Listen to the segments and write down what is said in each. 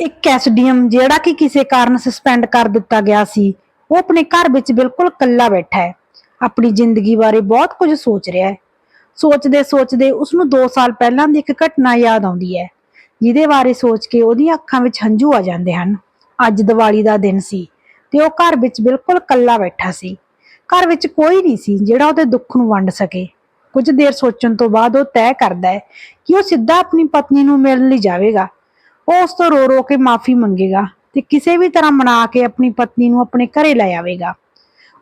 ਇੱਕ ਐਸਡੀਐਮ ਜਿਹੜਾ ਕਿ ਕਿਸੇ ਕਾਰਨ ਸਸਪੈਂਡ ਕਰ ਦਿੱਤਾ ਗਿਆ ਸੀ, ਉਹ ਆਪਣੇ ਘਰ ਵਿੱਚ ਬਿਲਕੁਲ ਇਕੱਲਾ ਬੈਠਾ ਹੈ। ਆਪਣੀ ਜ਼ਿੰਦਗੀ ਬਾਰੇ ਬਹੁਤ ਕੁਝ ਸੋਚ ਰਿਹਾ ਹੈ। ਸੋਚਦੇ ਸੋਚਦੇ ਉਸ ਨੂੰ 2 ਸਾਲ ਪਹਿਲਾਂ ਦੀ ਇੱਕ ਘਟਨਾ ਯਾਦ ਆਉਂਦੀ ਹੈ, ਜਿਹਦੇ ਬਾਰੇ ਸੋਚ ਕੇ ਉਹਦੀਆਂ ਅੱਖਾਂ ਵਿੱਚ ਹੰਝੂ ਆ ਜਾਂਦੇ ਹਨ। ਅੱਜ ਦੀਵਾਲੀ ਦਾ ਦਿਨ ਸੀ ਤੇ ਉਹ ਘਰ ਵਿੱਚ ਬਿਲਕੁਲ ਇਕੱਲਾ ਬੈਠਾ ਸੀ। ਘਰ ਵਿੱਚ ਕੋਈ ਨਹੀਂ ਸੀ ਜਿਹੜਾ ਉਹਦੇ ਦੁੱਖ ਨੂੰ ਵੰਡ ਸਕੇ। ਕੁਝ ਦੇਰ ਸੋਚਣ ਤੋਂ ਬਾਅਦ ਉਹ ਤੈਅ ਕਰਦਾ ਹੈ ਕਿ ਉਹ ਸਿੱਧਾ ਆਪਣੀ ਪਤਨੀ ਨੂੰ ਮਿਲਣ ਲਈ ਜਾਵੇਗਾ। ਉਹ ਉਸ ਤੋਂ ਰੋ ਰੋ ਕੇ ਮਾਫੀ ਮੰਗੇਗਾ ਤੇ ਕਿਸੇ ਵੀ ਤਰ੍ਹਾਂ ਮਨਾ ਕੇ ਆਪਣੀ ਪਤਨੀ ਨੂੰ ਆਪਣੇ ਘਰੇ ਲੈ ਆਵੇਗਾ।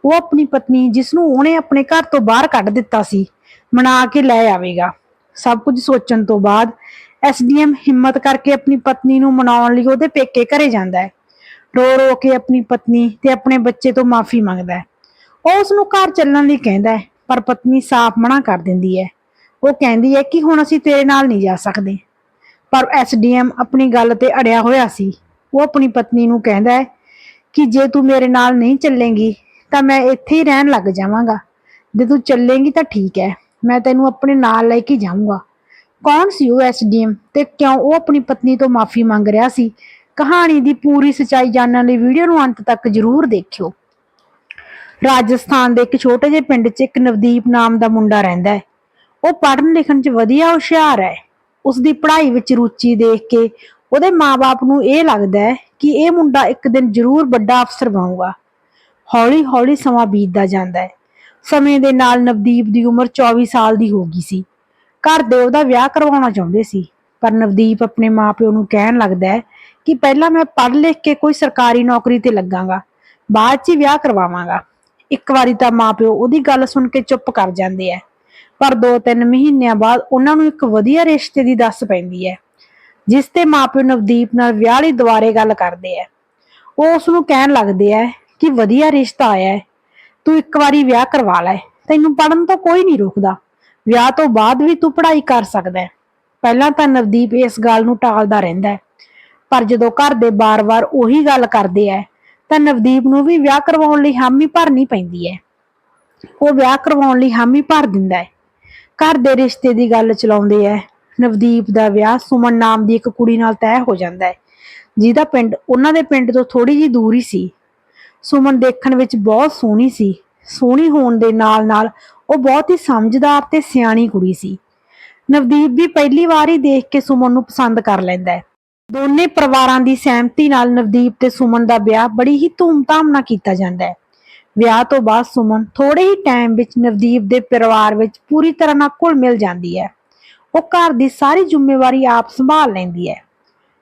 ਉਹ ਆਪਣੀ ਪਤਨੀ ਜਿਸ ਨੂੰ ਉਹਨੇ ਆਪਣੇ ਘਰ ਤੋਂ ਬਾਹਰ ਕੱਢ ਦਿੱਤਾ ਸੀ, ਮਨਾ ਕੇ ਲੈ ਆਵੇਗਾ। ਸਭ ਕੁਝ ਸੋਚਣ ਤੋਂ ਬਾਅਦ ਐਸਡੀਐਮ ਹਿੰਮਤ ਕਰਕੇ ਆਪਣੀ ਪਤਨੀ ਨੂੰ ਮਨਾਉਣ ਲਈ ਉਹਦੇ ਪੇਕੇ ਘਰੇ ਜਾਂਦਾ ਹੈ। ਰੋ ਰੋ ਕੇ ਆਪਣੀ ਪਤਨੀ ਤੇ ਆਪਣੇ ਬੱਚੇ ਤੋਂ ਮਾਫੀ ਮੰਗਦਾ ਹੈ। ਉਹ ਉਸ ਨੂੰ ਘਰ ਚੱਲਣ ਲਈ ਕਹਿੰਦਾ ਹੈ, ਪਰ ਪਤਨੀ ਸਾਫ਼ ਮਨਾ ਕਰ ਦਿੰਦੀ ਹੈ। ਉਹ ਕਹਿੰਦੀ ਹੈ ਕਿ ਹੁਣ ਅਸੀਂ ਤੇਰੇ ਨਾਲ ਨਹੀਂ ਜਾ ਸਕਦੇ। ਪਰ ਐਸਡੀਐਮ ਆਪਣੀ ਗੱਲ ਤੇ ਅੜਿਆ ਹੋਇਆ ਸੀ। ਉਹ ਆਪਣੀ ਪਤਨੀ ਨੂੰ ਕਹਿੰਦਾ ਹੈ ਕਿ ਜੇ ਤੂੰ ਮੇਰੇ ਨਾਲ ਨਹੀਂ ਚੱਲੇਂਗੀ, ਤਾਂ ਮੈਂ ਇੱਥੇ ਹੀ ਰਹਿਣ ਲੱਗ ਜਾਵਾਂਗਾ। ਜੇ ਤੂੰ ਚੱਲੇਂਗੀ ਤਾਂ ਠੀਕ ਹੈ, ਮੈਂ ਤੈਨੂੰ ਆਪਣੇ ਨਾਲ ਲੈ ਕੇ ਜਾਊਂਗਾ। ਕੌਣ ਸੀ ਉਹ ਐਸਡੀਐਮ ਤੇ ਕਿਉਂ ਉਹ ਆਪਣੀ ਪਤਨੀ ਤੋਂ ਮਾਫੀ ਮੰਗ ਰਿਹਾ ਸੀ? ਕਹਾਣੀ ਦੀ ਪੂਰੀ ਸਚਾਈ ਜਾਣਨ ਲਈ ਵੀਡੀਓ ਨੂੰ ਅੰਤ ਤੱਕ ਜ਼ਰੂਰ ਦੇਖਿਓ। ਰਾਜਸਥਾਨ ਦੇ ਇੱਕ ਛੋਟੇ ਜਿਹੇ ਪਿੰਡ 'ਚ ਇੱਕ ਨਵਦੀਪ ਨਾਮ ਦਾ ਮੁੰਡਾ ਰਹਿੰਦਾ ਹੈ। ਉਹ ਪੜ੍ਹਨ ਲਿਖਣ 'ਚ ਵਧੀਆ ਹੁਸ਼ਿਆਰ ਹੈ। ਉਸ ਦੀ ਪੜ੍ਹਾਈ ਵਿੱਚ ਰੁਚੀ ਦੇਖ ਕੇ ਉਹਦੇ ਮਾਪੇ ਨੂੰ ਇਹ ਲੱਗਦਾ ਹੈ ਕਿ ਇਹ ਮੁੰਡਾ ਇੱਕ ਦਿਨ ਜ਼ਰੂਰ ਵੱਡਾ ਅਫਸਰ ਬਣੂਗਾ। ਹੌਲੀ-ਹੌਲੀ ਸਮਾਂ ਬੀਤਦਾ ਜਾਂਦਾ ਹੈ। ਸਮੇਂ ਦੇ ਨਾਲ ਨਵਦੀਪ ਦੀ ਉਮਰ 24 ਸਾਲ ਦੀ ਹੋ ਗਈ ਸੀ। ਘਰ ਦੇ ਉਹਦਾ ਵਿਆਹ ਕਰਵਾਉਣਾ ਚਾਹੁੰਦੇ ਸੀ, ਪਰ ਨਵਦੀਪ ਆਪਣੇ ਮਾਪਿਓ ਨੂੰ ਕਹਿਣ ਲੱਗਦਾ ਹੈ ਕਿ ਪਹਿਲਾਂ ਮੈਂ ਪੜ੍ਹ ਲਿਖ ਕੇ ਕੋਈ ਸਰਕਾਰੀ ਨੌਕਰੀ ਤੇ ਲੱਗਾਂਗਾ, ਬਾਅਦ 'ਚ ਹੀ ਵਿਆਹ ਕਰਵਾਵਾਂਗਾ। ਇੱਕ ਵਾਰੀ ਤਾਂ ਮਾਪਿਓ ਉਹਦੀ ਗੱਲ ਸੁਣ ਕੇ ਚੁੱਪ ਕਰ ਜਾਂਦੇ ਐ ਪਰ 2-3 ਮਹੀਨਿਆਂ ਬਾਅਦ ਉਹਨਾਂ ਨੂੰ ਇੱਕ ਵਧੀਆ ਰਿਸ਼ਤੇ ਦੀ ਦੱਸ ਪੈਂਦੀ ਹੈ, ਜਿਸ ਤੇ ਮਾਪਿਓ ਨਵਦੀਪ ਨਾਲ ਵਿਆਹ ਲਈ ਦੁਬਾਰੇ ਗੱਲ ਕਰਦੇ ਐ ਉਹ ਉਸ ਨੂੰ ਕਹਿਣ ਲੱਗਦੇ ਐ ਕਿ ਵਧੀਆ ਰਿਸ਼ਤਾ ਆਇਆ ਹੈ, ਤੂੰ ਇੱਕ ਵਾਰੀ ਵਿਆਹ ਕਰਵਾ ਲੈ, ਤੈਨੂੰ ਪੜਨ ਤੋਂ ਕੋਈ ਨਹੀਂ ਰੋਕਦਾ, ਵਿਆਹ ਤੋਂ ਬਾਅਦ ਵੀ ਤੂੰ ਪੜ੍ਹਾਈ ਕਰ ਸਕਦਾ ਹੈ। ਪਹਿਲਾਂ ਤਾਂ ਨਵਦੀਪ ਇਸ ਗੱਲ ਨੂੰ ਟਾਲਦਾ ਰਹਿੰਦਾ ਹੈ, ਪਰ ਜਦੋਂ ਘਰ ਦੇ ਬਾਰ-ਬਾਰ ਉਹੀ ਗੱਲ ਕਰਦੇ ਐ ਤਾਂ ਨਵਦੀਪ ਨੂੰ ਵੀ ਵਿਆਹ ਕਰਵਾਉਣ ਲਈ ਹਾਮੀ ਭਰਨੀ ਪੈਂਦੀ ਹੈ। ਉਹ ਵਿਆਹ ਕਰਵਾਉਣ ਲਈ ਹਾਮੀ ਭਰ ਦਿੰਦਾ ਹੈ। ਘਰ ਦੇ ਰਿਸ਼ਤੇ ਦੀ ਗੱਲ ਚਲਾਉਂਦੇ ਐ। ਨਵਦੀਪ ਦਾ ਵਿਆਹ ਸੁਮਨ ਨਾਮ ਦੀ ਇੱਕ ਕੁੜੀ ਨਾਲ ਤੈਅ ਹੋ ਜਾਂਦਾ ਹੈ ਜਿਹਦਾ ਪਿੰਡ, ਉਹਨਾਂ ਦੇ ਪਿੰਡ ਤੋਂ ਥੋੜੀ ਜਿਹੀ ਦੂਰ ਹੀ ਸੀ। ਸੁਮਨ ਦੇਖਣ ਵਿੱਚ ਬਹੁਤ ਸੋਹਣੀ ਸੀ। ਸੋਹਣੀ ਹੋਣ ਦੇ ਨਾਲ-ਨਾਲ ਉਹ ਬਹੁਤ ਹੀ ਸਮਝਦਾਰ ਤੇ ਸਿਆਣੀ ਕੁੜੀ ਸੀ। ਨਵਦੀਪ ਵੀ ਪਹਿਲੀ ਵਾਰ ਹੀ ਦੇਖ ਕੇ ਸੁਮਨ ਨੂੰ ਪਸੰਦ ਕਰ ਲੈਂਦਾ ਹੈ ਦੋਨੇ ਪਰਿਵਾਰਾਂ ਦੀ ਸਹਿਮਤੀ ਨਾਲ ਨਵਦੀਪ ਤੇ ਸੁਮਨ ਦਾ ਵਿਆਹ ਬੜੀ ਹੀ ਧੂਮਧਾਮ ਨਾਲ ਕੀਤਾ ਜਾਂਦਾ ਹੈ ਵਿਆਹ ਤੋਂ ਬਾਅਦ ਸੁਮਨ ਥੋੜੇ ਹੀ ਟਾਈਮ ਵਿੱਚ ਨਵਦੀਪ ਦੇ ਪਰਿਵਾਰ ਵਿੱਚ ਪੂਰੀ ਤਰ੍ਹਾਂ ਨਾਲ ਘੁਲ ਮਿਲ ਜਾਂਦੀ ਹੈ। ਉਹ ਘਰ ਦੀ ਸਾਰੀ ਜ਼ਿੰਮੇਵਾਰੀ ਆਪ ਸੰਭਾਲ ਲੈਂਦੀ ਹੈ।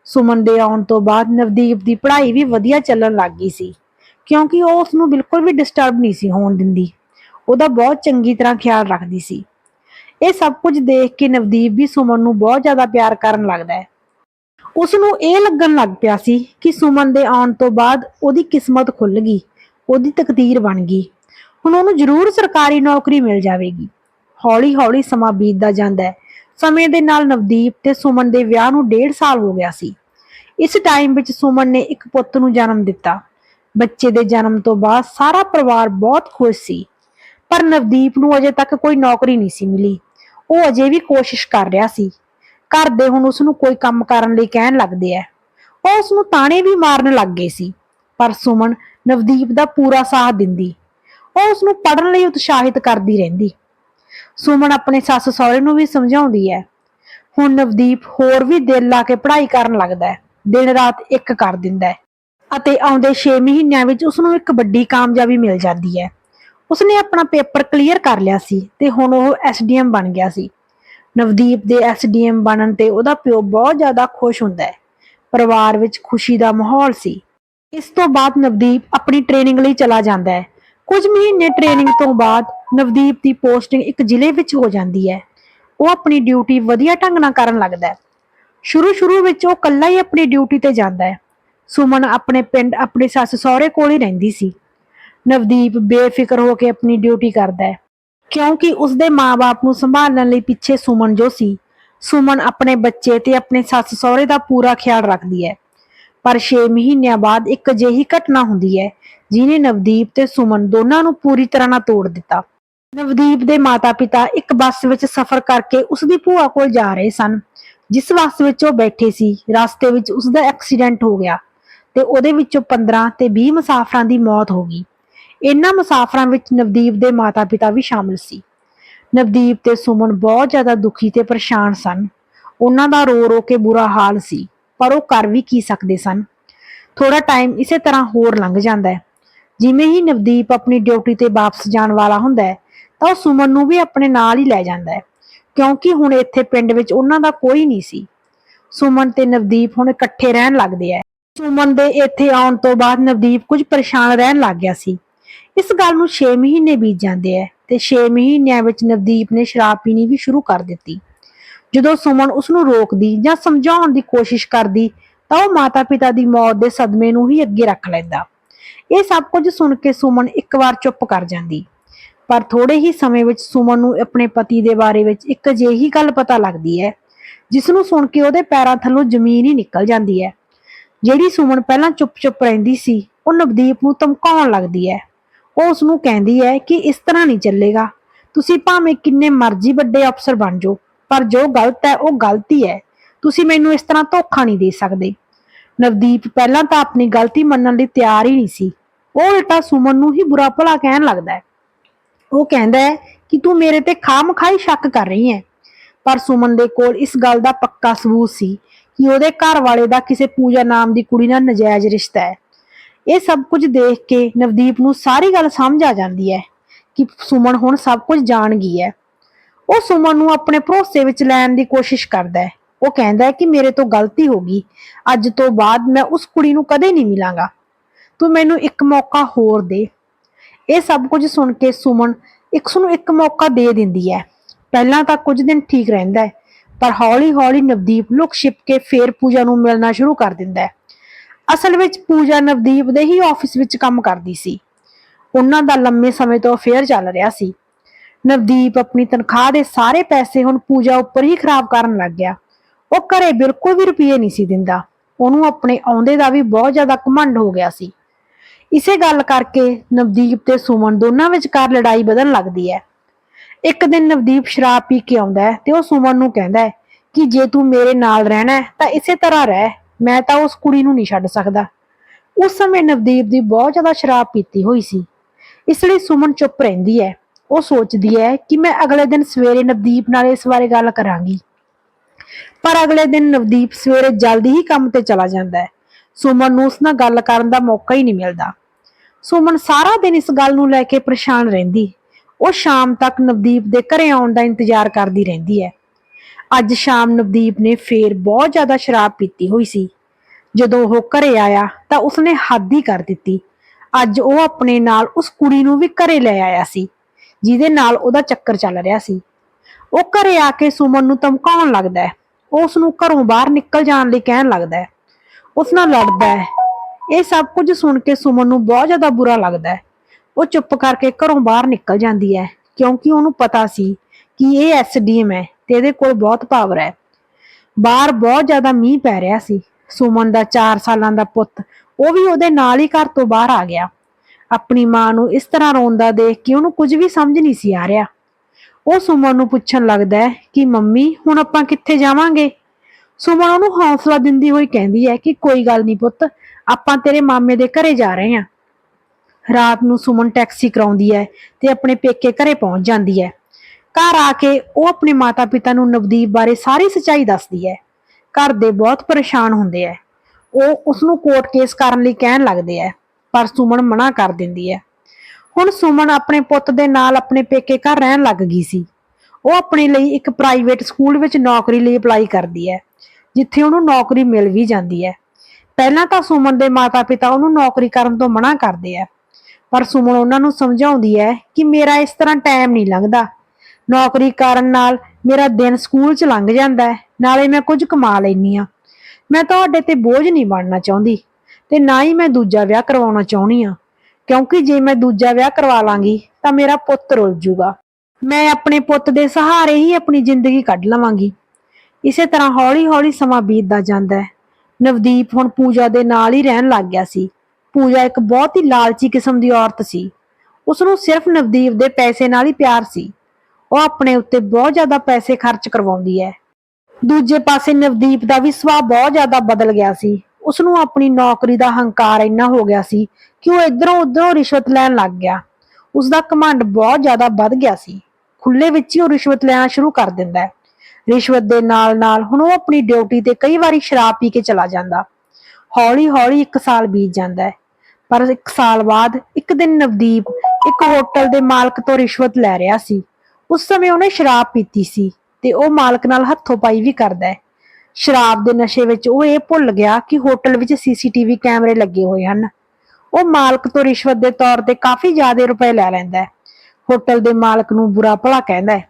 ਸੁਮਨ ਦੇ ਆਉਣ ਤੋਂ ਬਾਅਦ ਨਵਦੀਪ ਦੀ ਪੜ੍ਹਾਈ ਵੀ ਵਧੀਆ ਚੱਲਣ ਲੱਗ ਗਈ ਸੀ, ਕਿਉਂਕਿ ਉਹ ਉਸ ਨੂੰ ਬਿਲਕੁਲ ਵੀ ਡਿਸਟਰਬ ਨਹੀਂ ਸੀ ਹੋਣ ਦਿੰਦੀ। ਉਹਦਾ ਬਹੁਤ ਚੰਗੀ ਤਰ੍ਹਾਂ ਖਿਆਲ ਰੱਖਦੀ ਸੀ। ਇਹ ਸਭ ਕੁਝ ਦੇਖ ਕੇ ਨਵਦੀਪ ਵੀ ਸੁਮਨ ਨੂੰ ਬਹੁਤ ਜ਼ਿਆਦਾ ਪਿਆਰ ਕਰਨ ਲੱਗਦਾ ਹੈ। ਉਸ ਨੂੰ ਇਹ ਲੱਗਣ ਲੱਗ ਪਿਆ ਸੀ ਕਿ ਸੁਮਨ ਦੇ ਆਉਣ ਤੋਂ ਬਾਅਦ ਉਹਦੀ ਕਿਸਮਤ ਖੁੱਲ ਗਈ। ਉਹਦੀ ਤਕਦੀਰ ਬਣ ਗਈ। ਹੁਣ ਉਹਨੂੰ ਜ਼ਰੂਰ ਸਰਕਾਰੀ ਨੌਕਰੀ ਮਿਲ ਜਾਵੇਗੀ। ਹੌਲੀ-ਹੌਲੀ ਸਮਾਂ ਬੀਤਦਾ ਜਾਂਦਾ ਹੈ। ਸਮੇਂ ਦੇ ਨਾਲ ਨਵਦੀਪ ਤੇ ਸੁਮਨ ਦੇ ਵਿਆਹ ਨੂੰ 1.5 ਸਾਲ ਹੋ ਗਿਆ ਸੀ। ਇਸ ਟਾਈਮ ਵਿੱਚ ਸੁਮਨ ਨੇ ਇੱਕ ਪੁੱਤ ਨੂੰ ਜਨਮ ਦਿੱਤਾ। ਬੱਚੇ ਦੇ ਜਨਮ ਤੋਂ ਬਾਅਦ ਸਾਰਾ ਪਰਿਵਾਰ ਬਹੁਤ ਖੁਸ਼ ਸੀ। ਪਰ ਨਵਦੀਪ ਨੂੰ ਅਜੇ ਤੱਕ ਕੋਈ ਨੌਕਰੀ ਨਹੀਂ ਸੀ ਮਿਲੀ। ਉਹ ਅਜੇ ਵੀ ਕੋਸ਼ਿਸ਼ ਕਰ ਰਿਹਾ ਸੀ। ਘਰ ਦੇ ਹੁਣ ਉਸ ਨੂੰ ਕੋਈ ਕੰਮ ਕਰਨ ਲਈ ਕਹਿਣ ਲੱਗਦੇ ਐ ਉਹ ਉਸ ਨੂੰ ਤਾਣੇ ਵੀ ਮਾਰਨ ਲੱਗ ਗਏ ਸੀ। ਪਰ ਸੁਮਨ ਨਵਦੀਪ ਦਾ ਪੂਰਾ ਸਾਥ ਦਿੰਦੀ। ਉਹ ਉਸ ਨੂੰ ਪੜਨ ਲਈ ਉਤਸ਼ਾਹਿਤ ਕਰਦੀ ਰਹਿੰਦੀ। ਸੁਮਨ ਆਪਣੇ ਸੱਸ ਸਹੁਰੇ ਨੂੰ ਵੀ ਸਮਝਾਉਂਦੀ ਹੈ। ਹੁਣ ਨਵਦੀਪ ਹੋਰ ਵੀ ਦਿਲ ਲਾ ਕੇ ਪੜ੍ਹਾਈ ਕਰਨ ਲੱਗਦਾ ਹੈ। ਦਿਨ ਰਾਤ ਇੱਕ ਕਰ ਦਿੰਦਾ ਹੈ। ਅਤੇ ਆਉਂਦੇ 6 ਮਹੀਨਿਆਂ ਵਿੱਚ ਉਸ ਨੂੰ ਇੱਕ ਵੱਡੀ ਕਾਮਯਾਬੀ ਮਿਲ ਜਾਂਦੀ ਹੈ। ਉਸਨੇ ਆਪਣਾ ਪੇਪਰ ਕਲੀਅਰ ਕਰ ਲਿਆ ਸੀ ਤੇ ਹੁਣ ਉਹ ਐਸਡੀਐਮ ਬਣ ਗਿਆ ਸੀ। ਨਵਦੀਪ ਦੇ ਐਸਡੀਐਮ ਬਣਨ ਤੇ ਉਹਦਾ ਪਿਓ ਬਹੁਤ ਜ਼ਿਆਦਾ ਖੁਸ਼ ਹੁੰਦਾ ਹੈ। ਪਰਿਵਾਰ ਵਿੱਚ ਖੁਸ਼ੀ ਦਾ ਮਾਹੌਲ ਸੀ। ਇਸ ਤੋਂ ਬਾਅਦ ਨਵਦੀਪ ਆਪਣੀ ਟ੍ਰੇਨਿੰਗ ਲਈ ਚਲਾ ਜਾਂਦਾ ਹੈ। ਕੁਝ ਮਹੀਨੇ ਟ੍ਰੇਨਿੰਗ ਤੋਂ ਬਾਅਦ ਨਵਦੀਪ ਦੀ ਪੋਸਟਿੰਗ ਇੱਕ ਜ਼ਿਲ੍ਹੇ ਵਿੱਚ ਹੋ ਜਾਂਦੀ ਹੈ। ਉਹ ਆਪਣੀ ਡਿਊਟੀ ਵਧੀਆ ਢੰਗ ਨਾਲ ਕਰਨ ਲੱਗਦਾ ਹੈ। ਸ਼ੁਰੂ ਸ਼ੁਰੂ ਵਿੱਚ ਉਹ ਇਕੱਲਾ ਹੀ ਆਪਣੀ ਡਿਊਟੀ ਤੇ ਜਾਂਦਾ ਹੈ। ਸੁਮਨ ਆਪਣੇ ਪਿੰਡ ਆਪਣੇ ਸੱਸ ਸਹੁਰੇ ਕੋਲ ਹੀ ਰਹਿੰਦੀ ਸੀ। ਨਵਦੀਪ ਬੇਫਿਕਰ ਹੋ ਕੇ ਆਪਣੀ ਡਿਊਟੀ ਕਰਦਾ ਹੈ। ਕਿਉਂਕਿ ਉਸਦੇ ਮਾਪੇ ਨੂੰ ਸੰਭਾਲਣ ਲਈ ਪਿੱਛੇ ਸੁਮਨ ਜੋ ਸੀ। ਸੁਮਨ ਆਪਣੇ ਬੱਚੇ ਤੇ ਆਪਣੇ ਸੱਸ ਸਹੁਰੇ ਦਾ ਪੂਰਾ ਖਿਆਲ ਰੱਖਦੀ ਹੈ। ਪਰ 6 ਮਹੀਨਿਆਂ ਬਾਅਦ ਇੱਕ ਅਜਿਹੀ ਘਟਨਾ ਹੁੰਦੀ ਹੈ ਜਿਨੇ ਨਵਦੀਪ ਤੇ ਸੁਮਨ ਦੋਨਾਂ ਨੂੰ ਪੂਰੀ ਤਰ੍ਹਾਂ ਨਾਲ ਤੋੜ ਦਿੱਤਾ। ਨਵਦੀਪ ਦੇ ਮਾਤਾ-ਪਿਤਾ ਇੱਕ ਬੱਸ ਵਿੱਚ ਸਫ਼ਰ ਕਰਕੇ ਉਸ ਦੀ ਭੂਆ ਕੋਲ ਜਾ ਰਹੇ ਸਨ, ਜਿਸ ਬੱਸ ਵਿੱਚ ਉਹ ਬੈਠੇ ਸੀ, ਰਸਤੇ ਵਿੱਚ ਉਸ ਦਾ ਐਕਸੀਡੈਂਟ ਹੋ ਗਿਆ ਤੇ ਉਹਦੇ ਵਿੱਚੋਂ 15 ਤੇ 20 ਮੁਸਾਫਰਾਂ ਦੀ ਮੌਤ ਹੋ ਗਈ। ਇਹਨਾਂ ਮੁਸਾਫਰਾਂ ਵਿੱਚ ਨਵਦੀਪ ਦੇ ਮਾਤਾ-ਪਿਤਾ ਵੀ ਸ਼ਾਮਲ ਸੀ। ਨਵਦੀਪ ਤੇ ਸੁਮਨ ਬਹੁਤ ਜ਼ਿਆਦਾ ਦੁਖੀ ਤੇ ਪਰੇਸ਼ਾਨ ਸਨ। ਉਹਨਾਂ ਦਾ ਰੋ ਰੋ ਕੇ ਬੁਰਾ ਹਾਲ ਸੀ। ਪਰ ਉਹ ਕਰ ਵੀ ਕੀ ਸਕਦੇ ਸਨ? ਥੋੜਾ ਟਾਈਮ ਇਸੇ ਤਰ੍ਹਾਂ ਹੋਰ ਲੰਘ ਜਾਂਦਾ ਹੈ। ਜਿਵੇਂ ਹੀ ਨਵਦੀਪ ਆਪਣੀ ਡਿਊਟੀ ਤੇ ਵਾਪਸ ਜਾਣ ਵਾਲਾ ਹੁੰਦਾ ਹੈ, ਤਾਂ ਉਹ ਸੁਮਨ ਨੂੰ ਵੀ ਆਪਣੇ ਨਾਲ ਹੀ ਲੈ ਜਾਂਦਾ ਹੈ, ਕਿਉਂਕਿ ਹੁਣ ਇੱਥੇ ਪਿੰਡ ਵਿੱਚ ਉਹਨਾਂ ਦਾ ਕੋਈ ਨਹੀਂ ਸੀ। ਸੁਮਨ ਤੇ ਨਵਦੀਪ ਹੁਣ ਇਕੱਠੇ ਰਹਿਣ ਲੱਗਦੇ ਐ ਸੁਮਨ ਦੇ ਇੱਥੇ ਆਉਣ ਤੋਂ ਬਾਅਦ ਨਵਦੀਪ ਕੁਝ ਪਰੇਸ਼ਾਨ ਰਹਿਣ ਲੱਗ ਗਿਆ ਸੀ। ਇਸ ਗੱਲ ਨੂੰ 6 ਮਹੀਨੇ ਬੀਤ ਜਾਂਦੇ ਐ ਤੇ 6 ਮਹੀਨਿਆਂ ਵਿੱਚ ਨਵਦੀਪ ਨੇ ਸ਼ਰਾਬ ਪੀਣੀ ਵੀ ਸ਼ੁਰੂ ਕਰ ਦਿੱਤੀ। ਜਦੋਂ ਸੁਮਨ ਉਸ ਨੂੰ ਰੋਕਦੀ ਜਾਂ ਸਮਝਾਉਣ ਦੀ ਕੋਸ਼ਿਸ਼ ਕਰਦੀ, ਤਾਂ ਉਹ ਮਾਤਾ-ਪਿਤਾ ਦੀ ਮੌਤ ਦੇ ਸਦਮੇ ਨੂੰ ਹੀ ਅੱਗੇ ਰੱਖ ਲੈਂਦਾ। ਇਹ ਸਭ ਕੁਝ ਸੁਣ ਕੇ ਸੁਮਨ ਇੱਕ ਵਾਰ ਚੁੱਪ ਕਰ ਜਾਂਦੀ। ਪਰ ਥੋੜੇ ਹੀ ਸਮੇਂ ਵਿੱਚ ਸੁਮਨ ਨੂੰ ਆਪਣੇ ਪਤੀ ਦੇ ਬਾਰੇ ਵਿੱਚ ਇੱਕ ਅਜਿਹੀ ਗੱਲ ਪਤਾ ਲੱਗਦੀ ਹੈ ਜਿਸ ਨੂੰ ਸੁਣ ਕੇ ਉਹਦੇ ਪੈਰਾਂ ਥੱਲੋਂ ਜ਼ਮੀਨ ਹੀ ਨਿਕਲ ਜਾਂਦੀ ਹੈ। ਜਿਹੜੀ ਸੁਮਨ ਪਹਿਲਾਂ ਚੁੱਪ-ਚੁੱਪ ਰਹਿੰਦੀ ਸੀ, ਉਹ ਨਵਦੀਪ ਨੂੰ ਧਮਕਾਉਣ ਲੱਗਦੀ ਹੈ। ਉਹ ਉਸ ਨੂੰ ਕਹਿੰਦੀ ਹੈ ਕਿ ਇਸ ਤਰ੍ਹਾਂ ਨਹੀਂ ਚੱਲੇਗਾ। ਤੁਸੀਂ ਭਾਵੇਂ ਕਿੰਨੇ ਮਰਜ਼ੀ ਵੱਡੇ ਅਫਸਰ ਬਣ ਜਾਓ। ਪਰ ਜੋ ਗਲਤ ਹੈ, ਉਹ ਗਲਤੀ ਹੈ ਤੁਸੀਂ ਮੈਨੂੰ ਇਸ ਤਰ੍ਹਾਂ ਧੋਖਾ ਨਹੀਂ ਦੇ ਸਕਦੇ। ਨਵਦੀਪ ਪਹਿਲਾਂ ਤਾਂ ਆਪਣੀ ਗਲਤੀ ਮੰਨਣ ਲਈ ਤਿਆਰ ਹੀ ਨਹੀਂ ਸੀ। ਉਹ ਉਲਟਾ ਸੁਮਨ ਨੂੰ ਹੀ ਬੁਰਾ ਭਲਾ ਕਹਿਣ ਲੱਗਦਾ ਹੈ। ਉਹ ਕਹਿੰਦਾ ਹੈ ਕਿ ਤੂੰ ਮੇਰੇ ਤੇ ਖਾਮਖਾਈ ਸ਼ੱਕ ਕਰ ਰਹੀ ਹੈ। ਪਰ ਸੁਮਨ ਦੇ ਕੋਲ ਇਸ ਗੱਲ ਦਾ ਪੱਕਾ ਸਬੂਤ ਸੀ ਕਿ ਉਹਦੇ ਘਰ ਵਾਲੇ ਦਾ ਕਿਸੇ ਪੂਜਾ ਨਾਮ ਦੀ ਕੁੜੀ ਨਾਲ ਨਜਾਇਜ਼ ਰਿਸ਼ਤਾ ਹੈ। ਇਹ ਸਭ ਕੁਝ ਦੇਖ ਕੇ ਨਵਦੀਪ ਨੂੰ ਸਾਰੀ ਗੱਲ ਸਮਝ ਆ ਜਾਂਦੀ ਹੈ ਕਿ ਸੁਮਨ ਹੁਣ ਸਭ ਕੁਝ ਜਾਣ ਗਈ ਹੈ। ਉਹ ਸੁਮਨ ਨੂੰ ਆਪਣੇ ਭਰੋਸੇ ਵਿੱਚ ਲੈਣ ਦੀ ਕੋਸ਼ਿਸ਼ ਕਰਦਾ ਹੈ। ਉਹ ਕਹਿੰਦਾ ਹੈ ਕਿ ਮੇਰੇ ਤੋਂ ਗਲਤੀ ਹੋ ਗਈ। ਅੱਜ ਤੋਂ ਬਾਅਦ ਮੈਂ ਉਸ ਕੁੜੀ ਨੂੰ ਕਦੇ ਨਹੀਂ ਮਿਲਾਂਗਾ। ਤੂੰ ਮੈਨੂੰ ਇੱਕ ਮੌਕਾ ਹੋਰ ਦੇ। ਇਹ ਸਭ ਕੁਝ ਸੁਣ ਕੇ ਸੁਮਨ ਇੱਕ ਨੂੰ ਇੱਕ ਮੌਕਾ ਦੇ ਦਿੰਦੀ ਹੈ। ਪਹਿਲਾਂ ਤਾਂ ਕੁਝ ਦਿਨ ਠੀਕ ਰਹਿੰਦਾ ਹੈ, ਪਰ ਹੌਲੀ-ਹੌਲੀ ਨਵਦੀਪ ਲੁਕ ਛਿਪ ਕੇ ਫੇਰ ਪੂਜਾ ਨੂੰ ਮਿਲਣਾ ਸ਼ੁਰੂ ਕਰ ਦਿੰਦਾ ਹੈ। ਅਸਲ ਵਿੱਚ ਪੂਜਾ ਨਵਦੀਪ ਦੇ ਹੀ ਆਫਿਸ ਵਿੱਚ ਕੰਮ ਕਰਦੀ ਸੀ। ਉਹਨਾਂ ਦਾ ਲੰਮੇ ਸਮੇਂ ਤੋਂ ਅਫੇਅਰ ਚੱਲ ਰਿਹਾ ਸੀ। ਨਵਦੀਪ ਆਪਣੀ ਤਨਖਾਹ ਦੇ ਸਾਰੇ ਪੈਸੇ ਹੁਣ ਪੂਜਾ ਉੱਪਰ ਹੀ ਖਰਾਬ ਕਰਨ ਲੱਗ ਗਿਆ। ਉਹ ਘਰੇ ਬਿਲਕੁਲ ਵੀ ਰੁਪਏ ਨਹੀਂ ਸੀ ਦਿੰਦਾ। ਉਹਨੂੰ ਆਪਣੇ ਆਉਂਦੇ ਦਾ ਵੀ ਬਹੁਤ ਜ਼ਿਆਦਾ ਘਮੰਡ ਹੋ ਗਿਆ ਸੀ। ਇਸੇ ਗੱਲ ਕਰਕੇ ਨਵਦੀਪ ਤੇ ਸੁਮਨ ਦੋਨਾਂ ਵਿਚਕਾਰ ਲੜਾਈ ਵਧਣ ਲੱਗਦੀ ਹੈ। ਇੱਕ ਦਿਨ ਨਵਦੀਪ ਸ਼ਰਾਬ ਪੀ ਕੇ ਆਉਂਦਾ ਹੈ ਤੇ ਉਹ ਸੁਮਨ ਨੂੰ ਕਹਿੰਦਾ ਹੈ ਕਿ ਜੇ ਤੂੰ ਮੇਰੇ ਨਾਲ ਰਹਿਣਾ ਹੈ ਤਾਂ ਇਸੇ ਤਰ੍ਹਾਂ ਰਹਿ, ਮੈਂ ਤਾਂ ਉਸ ਕੁੜੀ ਨੂੰ ਨਹੀਂ ਛੱਡ ਸਕਦਾ। ਉਸ ਸਮੇਂ ਨਵਦੀਪ ਦੀ ਬਹੁਤ ਜ਼ਿਆਦਾ ਸ਼ਰਾਬ ਪੀਤੀ ਹੋਈ ਸੀ। ਇਸ ਲਈ ਸੁਮਨ ਚੁੱਪ ਰਹਿੰਦੀ ਹੈ। ਉਹ ਸੋਚਦੀ ਹੈ ਕਿ ਮੈਂ ਅਗਲੇ ਦਿਨ ਸਵੇਰੇ ਨਵਦੀਪ ਨਾਲ ਇਸ ਬਾਰੇ ਗੱਲ ਕਰਾਂਗੀ। ਪਰ ਅਗਲੇ ਦਿਨ ਨਵਦੀਪ ਸਵੇਰੇ ਜਲਦੀ ਹੀ ਕੰਮ ਤੇ ਚਲਾ ਜਾਂਦਾ ਹੈ। ਸੁਮਨ ਨੂੰ ਉਸ ਨਾਲ ਗੱਲ ਕਰਨ ਦਾ ਮੌਕਾ ਹੀ ਨਹੀਂ ਮਿਲਦਾ। ਸੁਮਨ ਸਾਰਾ ਦਿਨ ਇਸ ਗੱਲ ਨੂੰ ਲੈ ਕੇ ਪਰੇਸ਼ਾਨ ਰਹਿੰਦੀ। ਉਹ ਸ਼ਾਮ ਤੱਕ ਨਵਦੀਪ ਦੇ ਘਰੇ ਆਉਣ ਦਾ ਇੰਤਜ਼ਾਰ ਕਰਦੀ ਰਹਿੰਦੀ ਹੈ। ਅੱਜ ਸ਼ਾਮ ਨਵਦੀਪ ਨੇ ਫੇਰ ਬਹੁਤ ਜ਼ਿਆਦਾ ਸ਼ਰਾਬ ਪੀਤੀ ਹੋਈ ਸੀ। ਜਦੋਂ ਉਹ ਘਰੇ ਆਇਆ ਤਾਂ ਉਸਨੇ ਹੱਦ ਹੀ ਕਰ ਦਿੱਤੀ। ਅੱਜ ਉਹ ਆਪਣੇ ਨਾਲ ਉਸ ਕੁੜੀ ਨੂੰ ਵੀ ਘਰੇ ਲੈ ਆਇਆ ਸੀ। ਜਿਹਦੇ ਨਾਲ ਉਹਦਾ ਚੱਕਰ ਚੱਲ ਰਿਹਾ ਸੀ। ਉਹ ਘਰੇ ਆ ਕੇ ਸੁਮਨ ਨੂੰ ਧਮਕਾਉਣ ਲੱਗਦਾ ਹੈ। ਉਹ ਉਸ ਨੂੰ ਘਰੋਂ ਬਾਹਰ ਨਿਕਲ ਜਾਣ ਲਈ ਕਹਿਣ ਲੱਗਦਾ ਹੈ। ਉਸ ਨਾਲ ਲੜਦਾ ਹੈ। ਇਹ ਸਭ ਕੁਝ ਸੁਣ ਕੇ ਸੁਮਨ ਨੂੰ ਬਹੁਤ ਜ਼ਿਆਦਾ ਬੁਰਾ ਲੱਗਦਾ ਹੈ। ਉਹ ਚੁੱਪ ਕਰਕੇ ਘਰੋਂ ਬਾਹਰ ਨਿਕਲ ਜਾਂਦੀ ਹੈ, ਕਿਉਂਕਿ ਉਹਨੂੰ ਪਤਾ ਸੀ ਕਿ ਇਹ ਐਸਡੀਐਮ ਹੈ ਤੇ ਇਹਦੇ ਕੋਲ ਬਹੁਤ ਪਾਵਰ ਹੈ। ਬਾਹਰ ਬਹੁਤ ਜ਼ਿਆਦਾ ਮੀਂਹ ਪੈ ਰਿਹਾ ਸੀ। ਸੁਮਨ ਦਾ 4 ਸਾਲਾਂ ਦਾ ਪੁੱਤ, ਉਹ ਵੀ ਉਹਦੇ ਨਾਲ ਹੀ ਘਰ ਤੋਂ ਬਾਹਰ ਆ ਗਿਆ। ਆਪਣੀ ਮਾਂ ਨੂੰ ਇਸ ਤਰ੍ਹਾਂ ਰੋਂਦਾ ਦੇਖ ਕੇ ਉਹਨੂੰ ਕੁਝ ਵੀ ਸਮਝ ਨਹੀਂ ਸੀ ਆ ਰਿਹਾ। ਉਹ ਸੁਮਨ ਨੂੰ ਪੁੱਛਣ ਲੱਗਦਾ ਹੈ ਕਿ ਮੰਮੀ, ਹੁਣ ਆਪਾਂ ਕਿੱਥੇ ਜਾਵਾਂਗੇ? ਸੁਮਨ ਉਹਨੂੰ ਹੌਸਲਾ ਦਿੰਦੀ ਹੋਈ ਕਹਿੰਦੀ ਹੈ ਕਿ ਕੋਈ ਗੱਲ ਨਹੀਂ ਪੁੱਤ, ਆਪਾਂ ਤੇਰੇ ਮਾਮੇ ਦੇ ਘਰੇ ਜਾ ਰਹੇ ਹਾਂ। ਰਾਤ ਨੂੰ ਸੁਮਨ ਟੈਕਸੀ ਕਰਾਉਂਦੀ ਹੈ ਤੇ ਆਪਣੇ ਪੇਕੇ ਘਰੇ ਪਹੁੰਚ ਜਾਂਦੀ ਹੈ। ਘਰ ਆ ਕੇ ਉਹ ਆਪਣੇ ਮਾਤਾ-ਪਿਤਾ ਨੂੰ ਨਵਦੀਪ ਬਾਰੇ ਸਾਰੀ ਸੱਚਾਈ ਦੱਸਦੀ ਹੈ। ਘਰ ਦੇ ਬਹੁਤ ਪਰੇਸ਼ਾਨ ਹੁੰਦੇ ਹੈ। ਉਹ ਉਸ ਨੂੰ ਕੋਰਟ ਕੇਸ ਕਰਨ ਲਈ ਕਹਿਣ ਲੱਗਦੇ ਹੈ। ਪਰ ਸੁਮਨ ਮਨਾ ਕਰ ਦਿੰਦੀ ਹੈ ਹੁਣ ਸੁਮਨ ਆਪਣੇ ਪੁੱਤ ਦੇ ਨਾਲ ਆਪਣੇ ਪੇਕੇ ਘਰ ਰਹਿਣ ਲੱਗ ਗਈ ਸੀ। ਉਹ ਆਪਣੇ ਲਈ ਇੱਕ ਪ੍ਰਾਈਵੇਟ ਸਕੂਲ ਵਿੱਚ ਨੌਕਰੀ ਲਈ ਅਪਲਾਈ ਕਰਦੀ ਹੈ ਜਿੱਥੇ ਉਹਨੂੰ ਨੌਕਰੀ ਮਿਲ ਵੀ ਜਾਂਦੀ ਹੈ ਪਹਿਲਾਂ ਤਾਂ ਸੁਮਨ ਦੇ ਮਾਤਾ-ਪਿਤਾ ਉਹਨੂੰ ਨੌਕਰੀ ਕਰਨ ਤੋਂ ਮਨਾ ਕਰਦੇ ਆ ਪਰ ਸੁਮਨ ਉਹਨਾਂ ਨੂੰ ਸਮਝਾਉਂਦੀ ਹੈ ਕਿ ਮੇਰਾ ਇਸ ਤਰ੍ਹਾਂ ਟਾਈਮ ਨਹੀਂ ਲੰਘਦਾ। ਨੌਕਰੀ ਕਰਨ ਨਾਲ ਮੇਰਾ ਦਿਨ ਸਕੂਲ 'ਚ ਲੰਘ ਜਾਂਦਾ ਹੈ ਨਾਲੇ ਮੈਂ ਕੁਝ ਕਮਾ ਲੈਨੀ ਆ ਮੈਂ ਤੁਹਾਡੇ ਤੇ ਬੋਝ ਨਹੀਂ ਬਣਨਾ ਚਾਹੁੰਦੀ। ਤੇ ਨਾ ਹੀ ਮੈਂ ਦੂਜਾ ਵਿਆਹ ਕਰਵਾਉਣਾ ਚਾਹੁੰਦੀ ਆ ਕਿਉਂਕਿ ਜੇ ਮੈਂ ਦੂਜਾ ਵਿਆਹ ਕਰਵਾ ਲਾਂਗੀ, ਤਾਂ ਮੇਰਾ ਪੁੱਤ ਰੁੱਲ ਜੂਗਾ ਮੈਂ ਆਪਣੇ ਪੁੱਤ ਦੇ ਸਹਾਰੇ ਹੀ ਆਪਣੀ ਜ਼ਿੰਦਗੀ ਕੱਢ ਲਵਾਂਗੀ। ਇਸੇ ਤਰ੍ਹਾਂ ਹੌਲੀ-ਹੌਲੀ ਸਮਾਂ ਬੀਤਦਾ ਜਾਂਦਾ ਹੈ। ਨਵਦੀਪ ਹੁਣ ਪੂਜਾ ਦੇ ਨਾਲ ਹੀ ਰਹਿਣ ਲੱਗ ਗਿਆ ਸੀ। ਪੂਜਾ ਇੱਕ ਬਹੁਤ ਹੀ ਲਾਲਚੀ ਕਿਸਮ ਦੀ ਔਰਤ ਸੀ। ਉਸ ਨੂੰ ਸਿਰਫ ਨਵਦੀਪ ਦੇ ਪੈਸੇ ਨਾਲ ਹੀ ਪਿਆਰ ਸੀ। ਉਹ ਆਪਣੇ ਉੱਤੇ ਬਹੁਤ ਜ਼ਿਆਦਾ ਪੈਸੇ ਖਰਚ ਕਰਵਾਉਂਦੀ ਹੈ। ਦੂਜੇ ਪਾਸੇ ਨਵਦੀਪ ਦਾ ਵੀ ਸੁਭਾਅ ਬਹੁਤ ਜ਼ਿਆਦਾ ਬਦਲ ਗਿਆ ਸੀ। ਉਸ ਨੂੰ ਆਪਣੀ ਨੌਕਰੀ ਦਾ ਹੰਕਾਰ ਇੰਨਾ ਹੋ ਗਿਆ ਸੀ ਕਿ ਉਹ ਇਧਰੋਂ ਉਧਰੋਂ ਰਿਸ਼ਵਤ ਲੈਣ ਲੱਗ ਗਿਆ। ਉਸ ਦਾ ਘਮੰਡ ਬਹੁਤ ਜ਼ਿਆਦਾ ਵੱਧ ਗਿਆ ਸੀ। ਖੁੱਲੇ ਵਿੱਚ ਹੀ ਉਹ ਰਿਸ਼ਵਤ ਲੈਣਾ ਸ਼ੁਰੂ ਕਰ ਦਿੰਦਾ ਹੈ। ਰਿਸ਼ਵਤ ਦੇ ਨਾਲ ਨਾਲ ਹੁਣ ਉਹ ਆਪਣੀ ਡਿਊਟੀ ਤੇ ਕਈ ਵਾਰੀ ਸ਼ਰਾਬ ਪੀ ਕੇ ਚਲਾ ਜਾਂਦਾ। ਹੌਲੀ ਹੌਲੀ ਇੱਕ ਸਾਲ ਬੀਤ ਜਾਂਦਾ ਹੈ। ਪਰ ਇੱਕ ਸਾਲ ਬਾਅਦ ਇੱਕ ਦਿਨ ਨਵਦੀਪ ਇੱਕ ਹੋਟਲ ਦੇ ਮਾਲਕ ਤੋਂ ਰਿਸ਼ਵਤ ਲੈ ਰਿਹਾ ਸੀ। ਉਸ ਸਮੇਂ ਉਹਨੇ ਸ਼ਰਾਬ ਪੀਤੀ ਸੀ ਤੇ ਉਹ ਮਾਲਕ ਨਾਲ ਹੱਥੋਂ ਪਾਈ ਵੀ ਕਰਦਾ ਹੈ। ਸ਼ਰਾਬ ਦੇ ਨਸ਼ੇ ਵਿੱਚ ਉਹ ਇਹ ਭੁੱਲ ਗਿਆ ਕਿ ਹੋਟਲ ਵਿੱਚ ਸੀਸੀਟੀਵੀ ਕੈਮਰੇ ਲੱਗੇ ਹੋਏ ਹਨ। ਉਹ ਮਾਲਕ ਤੋਂ ਰਿਸ਼ਵਤ ਦੇ ਤੌਰ ਤੇ ਕਾਫੀ ਜ਼ਿਆਦਾ ਰੁਪਏ ਲੈ ਲੈਂਦਾ ਹੈ। ਹੋਟਲ ਦੇ ਮਾਲਕ ਨੂੰ ਬੁਰਾ ਭਲਾ ਕਹਿੰਦਾ ਹੈ।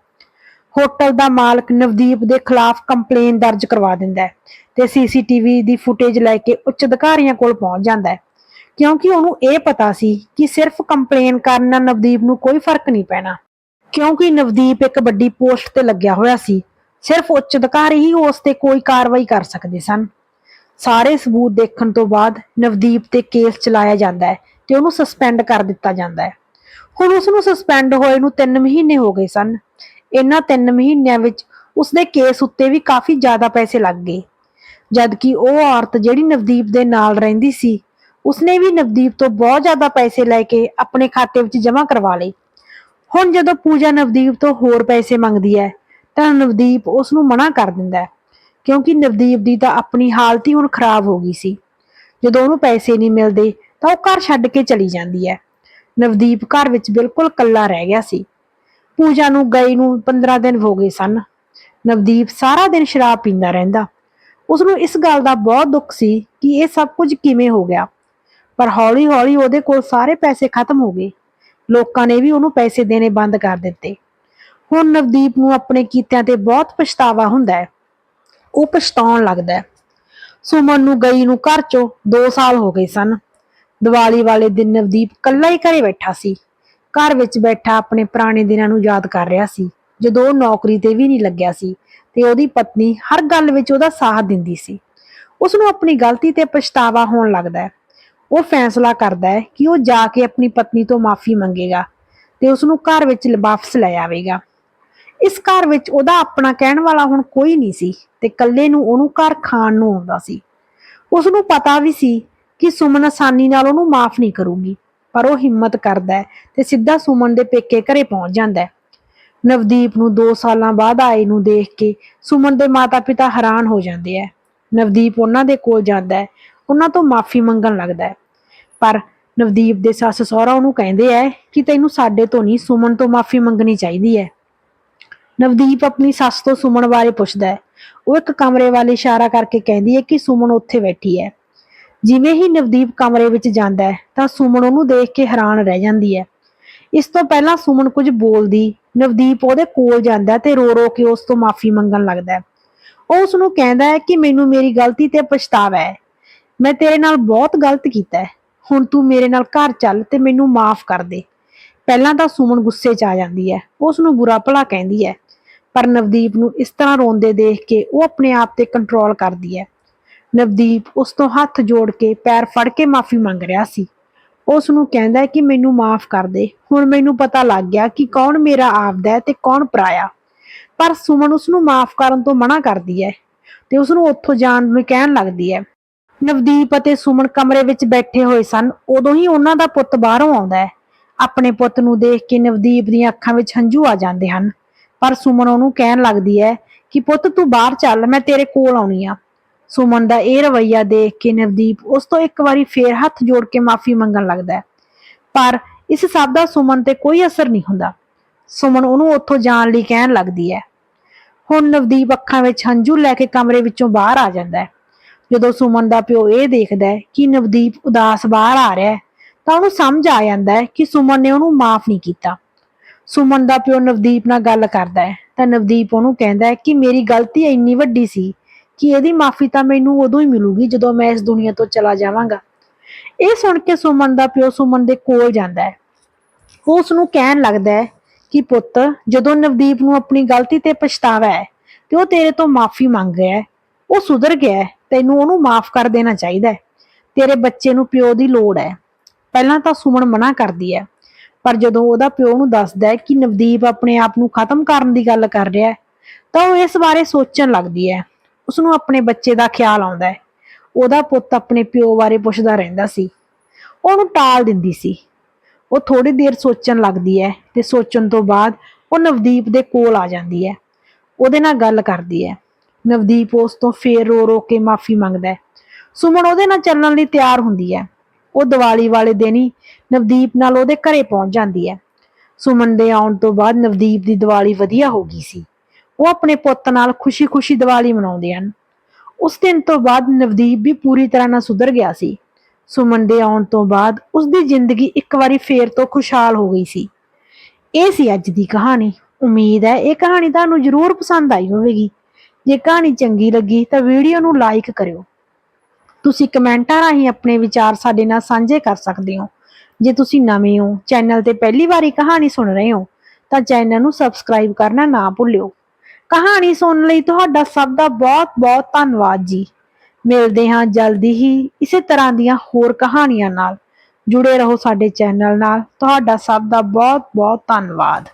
ਹੋਟਲ ਦਾ ਮਾਲਕ ਨਵਦੀਪ ਦੇ ਖਿਲਾਫ ਕੰਪਲੇਨ ਦਰਜ ਕਰਵਾ ਦਿੰਦਾ ਹੈ ਤੇ ਸੀਸੀਟੀਵੀ ਦੀ ਫੁਟੇਜ ਲੈ ਕੇ ਉੱਚ ਅਧਿਕਾਰੀਆਂ ਕੋਲ ਪਹੁੰਚ ਜਾਂਦਾ ਹੈ। ਕਿਉਂਕਿ ਉਹਨੂੰ ਇਹ ਪਤਾ ਸੀ ਕਿ ਸਿਰਫ ਕੰਪਲੇਨ ਕਰਨ ਨਾਲ ਨਵਦੀਪ ਨੂੰ ਕੋਈ ਫ਼ਰਕ ਨਹੀਂ ਪੈਣਾ। ਕਿਉਂਕਿ ਨਵਦੀਪ ਇੱਕ ਵੱਡੀ ਪੋਸਟ ਤੇ ਲੱਗਿਆ ਹੋਇਆ ਸੀ ਸਿਰਫ ਉੱਚ ਅਧਿਕਾਰੀ ਹੀ ਉਸ ਤੇ ਕੋਈ ਕਾਰਵਾਈ ਕਰ ਸਕਦੇ ਸਨ। ਸਾਰੇ ਸਬੂਤ ਦੇਖਣ ਤੋਂ ਬਾਅਦ ਨਵਦੀਪ ਤੇ ਕੇਸ ਚਲਾਇਆ ਜਾਂਦਾ ਹੈ ਤੇ ਉਹਨੂੰ ਸਸਪੈਂਡ ਕਰ ਦਿੱਤਾ ਜਾਂਦਾ ਹੈ। ਹੁਣ ਉਸ ਨੂੰ ਸਸਪੈਂਡ ਹੋਏ ਨੂੰ 3 ਮਹੀਨੇ ਹੋ ਗਏ ਸਨ। ਇਹਨਾਂ 3 ਮਹੀਨਿਆਂ ਵਿੱਚ ਉਸਦੇ ਕੇਸ ਉੱਤੇ ਵੀ ਕਾਫੀ ਜ਼ਿਆਦਾ ਪੈਸੇ ਲੱਗ ਗਏ। ਜਦਕਿ ਉਹ ਔਰਤ ਜਿਹੜੀ ਨਵਦੀਪ ਦੇ ਨਾਲ ਰਹਿੰਦੀ ਸੀ, ਉਸਨੇ ਵੀ ਨਵਦੀਪ ਤੋਂ ਬਹੁਤ ਜ਼ਿਆਦਾ ਪੈਸੇ ਲੈ ਕੇ ਆਪਣੇ ਖਾਤੇ ਵਿੱਚ ਜਮ੍ਹਾਂ ਕਰਵਾ ਲਏ। ਹੁਣ ਜਦੋਂ ਪੂਜਾ ਨਵਦੀਪ ਤੋਂ ਹੋਰ ਪੈਸੇ ਮੰਗਦੀ ਹੈ ਤਾਂ ਨਵਦੀਪ ਉਸ ਨੂੰ ਮਨਾ ਕਰ ਦਿੰਦਾ ਹੈ, ਕਿਉਂਕਿ ਨਵਦੀਪ ਦੀ ਤਾਂ ਆਪਣੀ ਹਾਲਤ ਹੀ ਹੁਣ ਖਰਾਬ ਹੋ ਗਈ ਸੀ। ਜਦੋਂ ਉਹਨੂੰ ਪੈਸੇ ਨਹੀਂ ਮਿਲਦੇ, ਤਾਂ ਉਹ ਘਰ ਛੱਡ ਕੇ ਚਲੀ ਜਾਂਦੀ ਹੈ। ਨਵਦੀਪ ਘਰ ਵਿੱਚ ਬਿਲਕੁਲ ਇਕੱਲਾ ਰਹਿ ਗਿਆ ਸੀ। ਪੂਜਾ ਨੂੰ ਗਈ ਨੂੰ 15 ਦਿਨ ਹੋ ਗਏ ਸਨ। ਨਵਦੀਪ ਸਾਰਾ ਦਿਨ ਸ਼ਰਾਬ ਪੀਂਦਾ ਰਹਿੰਦਾ। ਉਸ ਨੂੰ ਇਸ ਗੱਲ ਦਾ ਬਹੁਤ ਦੁੱਖ ਸੀ ਕਿ ਇਹ ਸਭ ਕੁਝ ਕਿਵੇਂ ਹੋ ਗਿਆ। ਪਰ ਹੌਲੀ-ਹੌਲੀ ਉਹਦੇ ਕੋਲ ਸਾਰੇ ਪੈਸੇ ਖਤਮ ਹੋ ਗਏ। ਲੋਕਾਂ ਨੇ ਵੀ ਉਹਨੂੰ ਪੈਸੇ ਦੇਣੇ ਬੰਦ ਕਰ ਦਿੱਤੇ। ਹੁਣ ਨਵਦੀਪ ਨੂੰ ਆਪਣੇ ਕੀਤਿਆਂ ਤੇ ਬਹੁਤ ਪਛਤਾਵਾ ਹੁੰਦਾ ਹੈ। ਉਹ ਪਛਤਾਉਣ ਲੱਗਦਾ ਹੈ। ਸੁਮਨ ਨੂੰ ਗਈ ਨੂੰ ਘਰ ਚੋਂ 2 ਸਾਲ ਹੋ ਗਏ ਸਨ। ਦੀਵਾਲੀ ਵਾਲੇ ਦਿਨ ਨਵਦੀਪ ਇਕੱਲਾ ਹੀ ਘਰੇ ਬੈਠਾ ਸੀ। ਘਰ ਵਿੱਚ ਬੈਠਾ ਆਪਣੇ ਪੁਰਾਣੇ ਦਿਨਾਂ ਨੂੰ ਯਾਦ ਕਰ ਰਿਹਾ ਸੀ। ਜਦੋਂ ਉਹ ਨੌਕਰੀ ਤੇ ਵੀ ਨਹੀਂ ਲੱਗਿਆ ਸੀ ਤੇ ਉਹਦੀ ਪਤਨੀ ਹਰ ਗੱਲ ਵਿੱਚ ਉਹਦਾ ਸਾਥ ਦਿੰਦੀ ਸੀ। ਉਸ ਨੂੰ ਆਪਣੀ ਗਲਤੀ ਤੇ ਪਛਤਾਵਾ ਹੋਣ ਲੱਗਦਾ ਹੈ। ਉਹ ਫੈਸਲਾ ਕਰਦਾ ਹੈ ਕਿ ਉਹ ਜਾ ਕੇ ਆਪਣੀ ਪਤਨੀ ਤੋਂ ਮਾਫੀ ਮੰਗੇਗਾ ਤੇ ਉਸ ਨੂੰ ਘਰ ਵਿੱਚ ਵਾਪਸ ਲੈ ਆਵੇਗਾ। ਇਸ ਘਰ ਵਿੱਚ ਉਹਦਾ ਆਪਣਾ ਕਹਿਣ ਵਾਲਾ ਹੁਣ ਕੋਈ ਨਹੀਂ ਸੀ ਤੇ ਇਕੱਲੇ ਨੂੰ ਉਹਨੂੰ ਘਰ ਖਾਣ ਨੂੰ ਆਉਂਦਾ ਸੀ। ਉਸ ਨੂੰ ਪਤਾ ਵੀ ਸੀ ਕਿ ਸੁਮਨ ਆਸਾਨੀ ਨਾਲ ਉਹਨੂੰ ਮਾਫ ਨਹੀਂ ਕਰੂਗੀ, ਪਰ ਉਹ ਹਿੰਮਤ ਕਰਦਾ ਹੈ ਤੇ ਸਿੱਧਾ ਸੁਮਨ ਦੇ ਪੇਕੇ ਘਰੇ ਪਹੁੰਚ ਜਾਂਦਾ ਹੈ। ਨਵਦੀਪ ਨੂੰ 2 ਸਾਲਾਂ ਬਾਅਦ ਆਏ ਨੂੰ ਦੇਖ ਕੇ ਸੁਮਨ ਦੇ ਮਾਤਾ-ਪਿਤਾ ਹੈਰਾਨ ਹੋ ਜਾਂਦੇ ਹੈ। ਨਵਦੀਪ ਉਹਨਾਂ ਦੇ ਕੋਲ ਜਾਂਦਾ ਹੈ, ਉਹਨਾਂ ਤੋਂ ਮਾਫੀ ਮੰਗਣ ਲੱਗਦਾ ਹੈ। ਪਰ ਨਵਦੀਪ ਦੇ ਸੱਸ ਸਹੁਰਾ ਉਹਨੂੰ ਕਹਿੰਦੇ ਐ ਕਿ ਤੈਨੂੰ ਸਾਡੇ ਤੋਂ ਨਹੀਂ, ਸੁਮਨ ਤੋਂ ਮਾਫੀ ਮੰਗਣੀ ਚਾਹੀਦੀ ਹੈ। ਨਵਦੀਪ ਆਪਣੀ ਸੱਸ ਤੋਂ ਸੁਮਨ ਬਾਰੇ ਪੁੱਛਦਾ ਹੈ। ਉਹ ਇੱਕ ਕਮਰੇ ਵੱਲ ਇਸ਼ਾਰਾ ਕਰਕੇ ਕਹਿੰਦੀ ਹੈ ਕਿ ਸੁਮਨ ਉੱਥੇ ਬੈਠੀ ਹੈ। ਜਿਵੇਂ ਹੀ ਨਵਦੀਪ ਕਮਰੇ ਵਿੱਚ ਜਾਂਦਾ ਹੈ, ਤਾਂ ਸੁਮਨ ਉਹਨੂੰ ਦੇਖ ਕੇ ਹੈਰਾਨ ਰਹਿ ਜਾਂਦੀ ਹੈ। ਇਸ ਤੋਂ ਪਹਿਲਾਂ ਸੁਮਨ ਕੁਝ ਬੋਲਦੀ, ਨਵਦੀਪ ਉਹਦੇ ਕੋਲ ਜਾਂਦਾ ਤੇ ਰੋ ਰੋ ਕੇ ਉਸ ਤੋਂ ਮਾਫੀ ਮੰਗਣ ਲੱਗਦਾ ਉਹ ਉਸ ਨੂੰ ਕਹਿੰਦਾ ਹੈ ਕਿ ਮੈਨੂੰ ਮੇਰੀ ਗਲਤੀ ਤੇ ਪਛਤਾਵਾ ਹੈ। ਮੈਂ ਤੇਰੇ ਨਾਲ ਬਹੁਤ ਗਲਤ ਕੀਤਾ ਹੈ। ਹੁਣ ਤੂੰ ਮੇਰੇ ਨਾਲ ਘਰ ਚੱਲ ਤੇ ਮੈਨੂੰ ਮਾਫ ਕਰ ਦੇ। ਪਹਿਲਾਂ ਤਾਂ ਸੁਮਨ ਗੁੱਸੇ 'ਚ ਆ ਜਾਂਦੀ ਹੈ। ਉਸ ਨੂੰ ਬੁਰਾ ਭਲਾ ਕਹਿੰਦੀ ਹੈ। ਪਰ ਨਵਦੀਪ ਨੂੰ ਇਸ ਤਰ੍ਹਾਂ ਰੋਂਦੇ ਦੇਖ ਕੇ ਉਹ ਆਪਣੇ ਆਪ ਤੇ ਕੰਟਰੋਲ ਕਰਦੀ ਹੈ। ਨਵਦੀਪ ਉਸ ਤੋਂ ਹੱਥ ਜੋੜ ਕੇ ਪੈਰ ਫੜ ਕੇ ਮਾਫੀ ਮੰਗ ਰਿਹਾ ਸੀ। ਉਸ ਨੂੰ ਕਹਿੰਦਾ ਹੈ ਕਿ ਮੈਨੂੰ ਮਾਫ ਕਰ ਦੇ। ਹੁਣ ਮੈਨੂੰ ਪਤਾ ਲੱਗ ਗਿਆ ਕਿ ਕੌਣ ਮੇਰਾ ਆਪਦਾ ਹੈ ਤੇ ਕੌਣ ਪਰਾਇਆ ਪਰ ਸੁਮਨ ਉਸ ਨੂੰ ਮਾਫ ਕਰਨ ਤੋਂ ਮਨਾ ਕਰਦੀ ਹੈ ਤੇ ਉਸ ਨੂੰ ਉੱਥੋਂ ਜਾਣ ਨੂੰ ਕਹਿਣ ਲੱਗਦੀ ਹੈ। ਨਵਦੀਪ ਅਤੇ ਸੁਮਨ ਕਮਰੇ ਵਿੱਚ ਬੈਠੇ ਹੋਏ ਸਨ। ਉਦੋਂ ਹੀ ਉਹਨਾਂ ਦਾ ਪੁੱਤ ਬਾਹਰੋਂ ਆਉਂਦਾ ਹੈ। ਆਪਣੇ ਪੁੱਤ ਨੂੰ ਦੇਖ ਕੇ ਨਵਦੀਪ ਦੀਆਂ ਅੱਖਾਂ ਵਿੱਚ ਹੰਝੂ ਆ ਜਾਂਦੇ ਹਨ। ਪਰ ਸੁਮਨ ਉਹਨੂੰ ਕਹਿਣ ਲੱਗਦੀ ਹੈ ਕਿ ਪੁੱਤ ਤੂੰ ਬਾਹਰ ਚੱਲ, ਮੈਂ ਤੇਰੇ ਕੋਲ ਆਉਣੀ ਆ। ਸੁਮਨ ਦਾ ਇਹ ਰਵੱਈਆ ਦੇਖ ਕੇ ਨਵਦੀਪ ਉਸ ਤੋਂ ਇੱਕ ਵਾਰੀ ਫੇਰ ਹੱਥ ਜੋੜ ਕੇ ਮਾਫੀ ਮੰਗਣ ਲੱਗਦਾ ਹੈ ਪਰ ਇਸ ਸਭ ਦਾ ਸੁਮਨ ਤੇ ਕੋਈ ਅਸਰ ਨਹੀਂ ਹੁੰਦਾ। ਸੁਮਨ ਉਹਨੂੰ ਉੱਥੋਂ ਜਾਣ ਲਈ ਕਹਿਣ ਲੱਗਦੀ ਹੈ ਹੁਣ ਨਵਦੀਪ ਅੱਖਾਂ ਵਿੱਚ ਹੰਝੂ ਲੈ ਕੇ ਕਮਰੇ ਵਿੱਚੋਂ ਬਾਹਰ ਆ ਜਾਂਦਾ ਹੈ ਜਦੋਂ ਸੁਮਨ ਦਾ ਪਿਓ ਇਹ ਦੇਖਦਾ ਹੈ ਕਿ ਨਵਦੀਪ ਉਦਾਸ ਬਾਹਰ ਆ ਰਿਹਾ ਹੈ ਤਾਂ ਉਹਨੂੰ ਸਮਝ ਆ ਜਾਂਦਾ ਹੈ ਕਿ ਸੁਮਨ ਨੇ ਉਹਨੂੰ ਮਾਫ ਨਹੀਂ ਕੀਤਾ। ਸੁਮਨ ਦਾ ਪਿਓ ਨਵਦੀਪ ਨਾਲ ਗੱਲ ਕਰਦਾ ਹੈ। ਤਾਂ ਨਵਦੀਪ ਉਹਨੂੰ ਕਹਿੰਦਾ ਹੈ ਕਿ ਮੇਰੀ ਗਲਤੀ ਇੰਨੀ ਵੱਡੀ ਸੀ ਕਿ ਇਹਦੀ ਮਾਫੀ ਤਾਂ ਮੈਨੂੰ ਉਦੋਂ ਹੀ ਮਿਲੂਗੀ ਜਦੋਂ ਮੈਂ ਇਸ ਦੁਨੀਆ ਤੋਂ ਚਲਾ ਜਾਵਾਂਗਾ। ਇਹ ਸੁਣ ਕੇ ਸੁਮਨ ਦਾ ਪਿਓ ਸੁਮਨ ਦੇ ਕੋਲ ਜਾਂਦਾ ਹੈ। ਉਹ ਉਸ ਨੂੰ ਕਹਿਣ ਲੱਗਦਾ ਹੈ ਕਿ ਪੁੱਤ, ਜਦੋਂ ਨਵਦੀਪ ਨੂੰ ਆਪਣੀ ਗਲਤੀ ਤੇ ਪਛਤਾਵਾ ਹੈ ਤੇ ਉਹ ਤੇਰੇ ਤੋਂ ਮਾਫੀ ਮੰਗ ਰਿਹਾ ਹੈ, ਉਹ ਸੁਧਰ ਗਿਆ ਹੈ, ਤੈਨੂੰ ਉਹਨੂੰ ਮਾਫ ਕਰ ਦੇਣਾ ਚਾਹੀਦਾ ਹੈ। ਤੇਰੇ ਬੱਚੇ ਨੂੰ ਪਿਓ ਦੀ ਲੋੜ ਹੈ। ਪਹਿਲਾਂ ਤਾਂ ਸੁਮਨ ਮਨਾ ਕਰਦੀ ਹੈ। ਪਰ ਜਦੋਂ ਉਹਦਾ ਪਿਓ ਨੂੰ ਦੱਸਦਾ ਹੈ ਕਿ ਨਵਦੀਪ ਆਪਣੇ ਆਪ ਨੂੰ ਖਤਮ ਕਰਨ ਦੀ ਗੱਲ ਕਰ ਰਿਹਾ ਹੈ, ਤਾਂ ਉਹ ਇਸ ਬਾਰੇ ਸੋਚਣ ਲੱਗਦੀ ਹੈ। ਉਸ ਨੂੰ ਆਪਣੇ ਬੱਚੇ ਦਾ ਖਿਆਲ ਆਉਂਦਾ ਹੈ। ਉਹਦਾ ਪੁੱਤ ਆਪਣੇ ਪਿਓ ਬਾਰੇ ਪੁੱਛਦਾ ਰਹਿੰਦਾ ਸੀ। ਉਹਨੂੰ ਟਾਲ ਦਿੰਦੀ ਸੀ। ਉਹ ਥੋੜੀ ਦੇਰ ਸੋਚਣ ਲੱਗਦੀ ਹੈ ਤੇ ਸੋਚਣ ਤੋਂ ਬਾਅਦ ਉਹ ਨਵਦੀਪ ਦੇ ਕੋਲ ਆ ਜਾਂਦੀ ਹੈ। ਉਹਦੇ ਨਾਲ ਗੱਲ ਕਰਦੀ ਹੈ। ਨਵਦੀਪ ਉਸ ਤੋਂ ਫੇਰ ਰੋ ਰੋ ਕੇ ਮਾਫੀ ਮੰਗਦਾ ਹੈ। ਸੁਮਨ ਉਹਦੇ ਨਾਲ ਚੱਲਣ ਲਈ ਤਿਆਰ ਹੁੰਦੀ ਹੈ। ਉਹ ਦੀਵਾਲੀ ਵਾਲੇ ਦਿਨ ਹੀ ਨਵਦੀਪ ਨਾਲ ਉਹਦੇ ਘਰੇ ਪਹੁੰਚ ਜਾਂਦੀ ਹੈ। ਸੁਮਨ ਦੇ ਆਉਣ ਤੋਂ ਬਾਅਦ ਨਵਦੀਪ ਦੀ ਦੀਵਾਲੀ ਵਧੀਆ ਹੋ ਗਈ ਸੀ। ਉਹ ਆਪਣੇ ਪੁੱਤ ਨਾਲ ਖੁਸ਼ੀ-ਖੁਸ਼ੀ ਦੀਵਾਲੀ ਮਨਾਉਂਦੇ ਹਨ। ਉਸ ਦਿਨ ਤੋਂ ਬਾਅਦ ਨਵਦੀਪ ਵੀ ਪੂਰੀ ਤਰ੍ਹਾਂ ਨਾਲ ਸੁਧਰ ਗਿਆ ਸੀ। ਸੁਮਨ ਦੇ ਆਉਣ ਤੋਂ ਬਾਅਦ ਉਸ ਦੀ ਜ਼ਿੰਦਗੀ ਇੱਕ ਵਾਰੀ ਫੇਰ ਤੋਂ ਖੁਸ਼ਹਾਲ ਹੋ ਗਈ ਸੀ। ਇਹ ਸੀ ਅੱਜ ਦੀ ਕਹਾਣੀ। ਉਮੀਦ ਹੈ ਇਹ ਕਹਾਣੀ ਤੁਹਾਨੂੰ ਜ਼ਰੂਰ ਪਸੰਦ ਆਈ ਹੋਵੇਗੀ। ਜੇ ਕਹਾਣੀ ਚੰਗੀ ਲੱਗੀ ਤਾਂ ਵੀਡੀਓ ਨੂੰ ਲਾਈਕ ਕਰਿਓ। ਤੁਸੀਂ ਕਮੈਂਟਾਂ ਰਾਹੀਂ ਆਪਣੇ ਵਿਚਾਰ ਸਾਡੇ ਨਾਲ ਸਾਂਝੇ ਕਰ ਸਕਦੇ ਹੋ। ਜੇ ਤੁਸੀਂ ਨਵੇਂ ਹੋ, ਚੈਨਲ ਤੇ ਪਹਿਲੀ ਵਾਰੀ ਕਹਾਣੀ ਸੁਣ ਰਹੇ ਹੋ, ਤਾਂ ਚੈਨਲ ਨੂੰ ਸਬਸਕ੍ਰਾਈਬ ਕਰਨਾ ਨਾ ਭੁੱਲਿਓ। ਕਹਾਣੀ ਸੁਣਨ ਲਈ ਤੁਹਾਡਾ ਸਭ ਦਾ ਬਹੁਤ-ਬਹੁਤ ਧੰਨਵਾਦ ਜੀ। ਮਿਲਦੇ ਹਾਂ ਜਲਦੀ ਹੀ ਇਸੇ ਤਰ੍ਹਾਂ ਦੀਆਂ ਹੋਰ ਕਹਾਣੀਆਂ ਨਾਲ। ਜੁੜੇ ਰਹੋ ਸਾਡੇ ਚੈਨਲ ਨਾਲ। ਤੁਹਾਡਾ ਸਭ ਦਾ ਬਹੁਤ-ਬਹੁਤ ਧੰਨਵਾਦ।